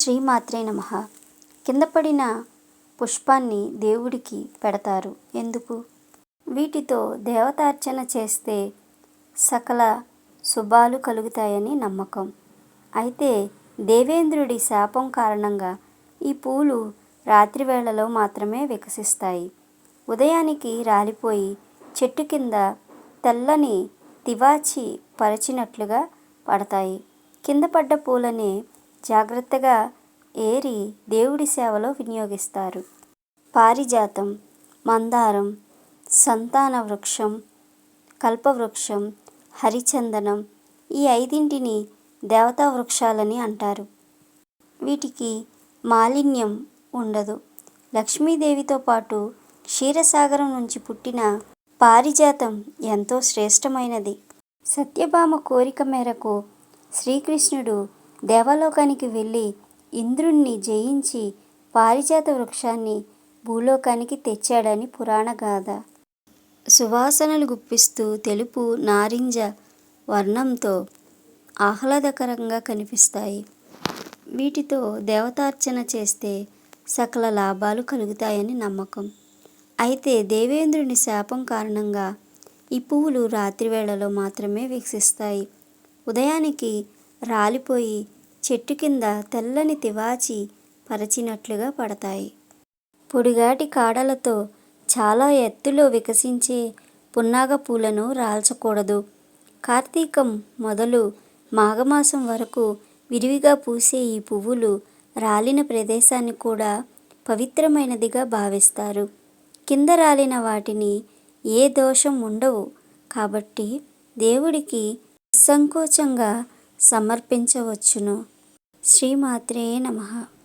శ్రీమాత్రే నమ. కింద పడిన పుష్పాన్ని దేవుడికి పెడతారు. ఎందుకు? వీటితో దేవతార్చన చేస్తే సకల శుభాలు కలుగుతాయని నమ్మకం. అయితే దేవేంద్రుడి శాపం కారణంగా ఈ పూలు రాత్రి వేళలో మాత్రమే వికసిస్తాయి. ఉదయానికి రాలిపోయి చెట్టు కింద తెల్లని తివాచి పరిచినట్లుగా పడతాయి. కింద పడ్డ పూలనే జాగ్రత్తగా ఏరి దేవుడి సేవలో వినియోగిస్తారు. పారిజాతం మందారం సంతాన వృక్షం కల్పవృక్షం హరిచందనం ఈ ఐదింటిని దేవతా వృక్షాలని అంటారు. వీటికి మాలిన్యం ఉండదు. లక్ష్మీదేవితో పాటు క్షీరసాగరం నుంచి పుట్టిన పారిజాతం ఎంతో శ్రేష్టమైనది. సత్యభామ కోరిక మేరకు శ్రీకృష్ణుడు దేవలోకానికి వెళ్ళి ఇంద్రుణ్ణి జయించి పారిజాత వృక్షాన్ని భూలోకానికి తెచ్చాడని పురాణ గాథ. సువాసనలు గుప్పిస్తూ తెలుపు నారింజ వర్ణంతో ఆహ్లాదకరంగా కనిపిస్తాయి. వీటితో దేవతార్చన చేస్తే సకల లాభాలు కలుగుతాయని నమ్మకం. అయితే దేవేంద్రుని శాపం కారణంగా ఈ పువ్వులు రాత్రి వేళలో మాత్రమే వికసిస్తాయి ఉదయానికి రాలిపోయి చెట్టు కింద తెల్లని తివాచి పరిచినట్లుగా పడతాయి. పొడిగాటి కాడలతో చాలా ఎత్తులో వికసించే పున్నాగ పూలను రాల్చకూడదు. కార్తీకం మొదలు మాఘమాసం వరకు విరివిగా పూసే ఈ పువ్వులు రాలిన ప్రదేశాన్ని కూడా పవిత్రమైనదిగా భావిస్తారు. కింద రాలిన వాటిని ఏ దోషం ఉండవు. కాబట్టి దేవుడికి నిస్సంకోచంగా సమర్పించవచ్చును. శ్రీమాత్రే నమః.